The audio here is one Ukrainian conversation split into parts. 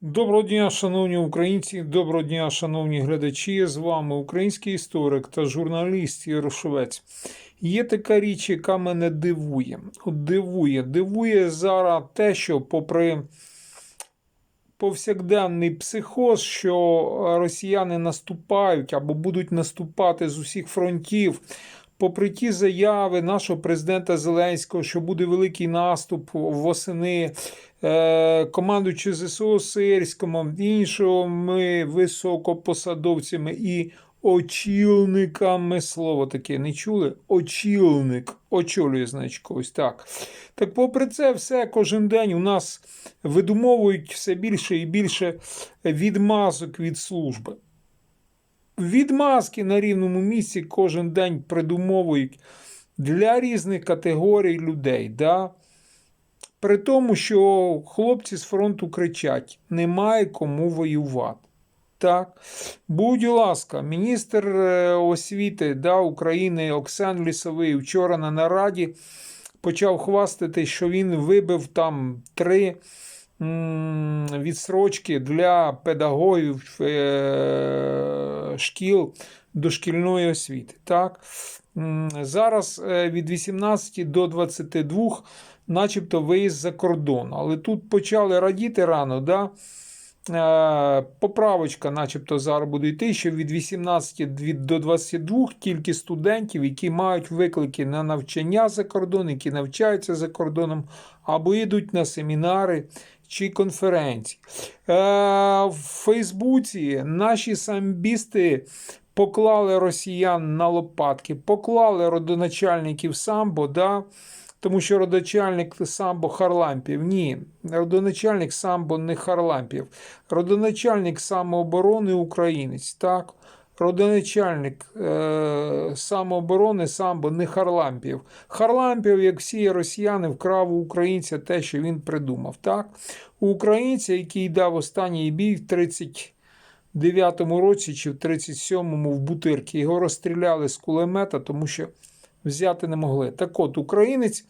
Доброго дня, шановні українці, доброго дня, шановні глядачі. З вами український історик та журналіст Ярошовець. Є така річ, яка мене дивує. Дивує, дивує зараз те, що попри повсякденний психоз, що росіяни наступають або будуть наступати з усіх фронтів. Попри ті заяви нашого президента Зеленського, що буде великий наступ восени, командуючи ЗСУ Сирському, іншими високопосадовцями і очільниками, слово таке не чули? Очільник очолює, значить, когось так. Так, попри це, все кожен день у нас видумовують все більше і більше відмазок від служби. Відмазки на рівному місці кожен день придумовують для різних категорій людей. Да? При тому, що хлопці з фронту кричать: немає кому воювати. Так, будь ласка, міністр е, освіти да, України Оксан Лісовий вчора на нараді почав хвастати, що він вибив там три відсрочки для педагогів е, шкіл дошкільної освіти. Так? Зараз е, від 18 до 22 начебто виїзд за кордон. Але тут почали радіти рано. Да? Е, Поправочка, начебто, зараз буде йти, що від 18 до 22 тільки студентів, які мають виклики на навчання за кордон, які навчаються за кордоном, або йдуть на семінари чи конференції. Е, В Фейсбуці наші самбісти поклали росіян на лопатки, поклали родоначальників самбо. Да? Тому що родоначальник самбо Харлампів. Ні, родоначальник самбо не Харлампів. Родоначальник самооборони українець. Так? Родоначальник е, самооборони самбо не Харлампів. Харлампів, як всі росіяни, вкрав у українця те, що він придумав. Так? У українця, який дав останній бій в 39-му році чи в 37-му в Бутирки, його розстріляли з кулемета, тому що взяти не могли. Так от, українець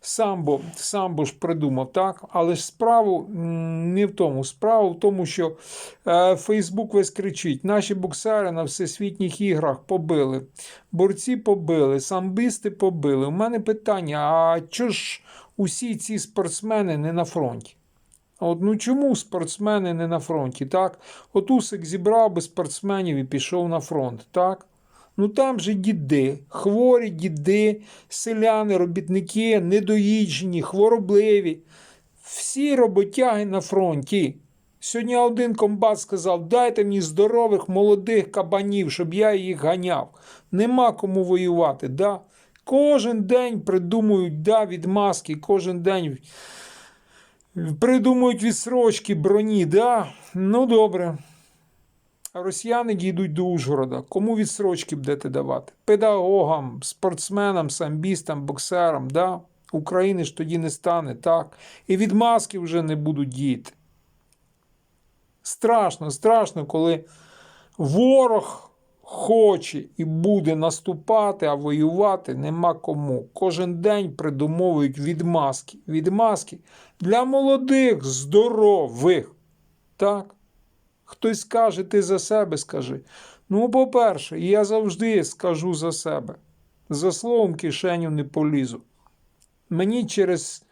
самбо, самбо ж придумав, так? Але ж справу не в тому. Справа в тому, що е, Фейсбук весь кричить: наші боксери на всесвітніх іграх побили, борці побили, самбисти побили. У мене питання: а чого ж усі ці спортсмени не на фронті? От ну чому спортсмени не на фронті? Так? От Усик зібрав би спортсменів і пішов на фронт, так? Ну там же діди, хворі діди, селяни, робітники, недоїджені, хворобливі. Всі роботяги на фронті. Сьогодні один комбат сказав: дайте мені здорових молодих кабанів, щоб я їх ганяв. Нема кому воювати. Да? Кожен день придумують да, відмазки, кожен день придумують відсрочки, броні. Да? Ну добре. Росіяни дійдуть до Ужгорода. Кому відсрочки будете давати? Педагогам, спортсменам, самбістам, боксерам. Да? України ж тоді не стане, так? І відмазки вже не будуть діяти. Страшно, страшно, коли ворог хоче і буде наступати, а воювати нема кому. Кожен день придумовують відмазки. Відмазки для молодих, здорових. Так? Хтось скаже, ти за себе скажи. Ну, по-перше, я завжди скажу за себе. За словом кишеню не полізу. Мені через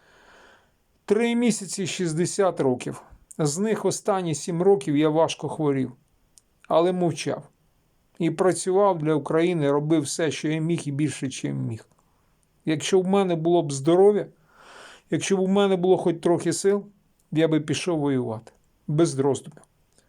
три місяці 60 років. З них останні 7 років я важко хворів, але мовчав. І працював для України, робив все, що я міг, і більше, чим міг. Якщо в мене було б здоров'я, якщо б у мене було хоч трохи сил, я би пішов воювати без роздумів.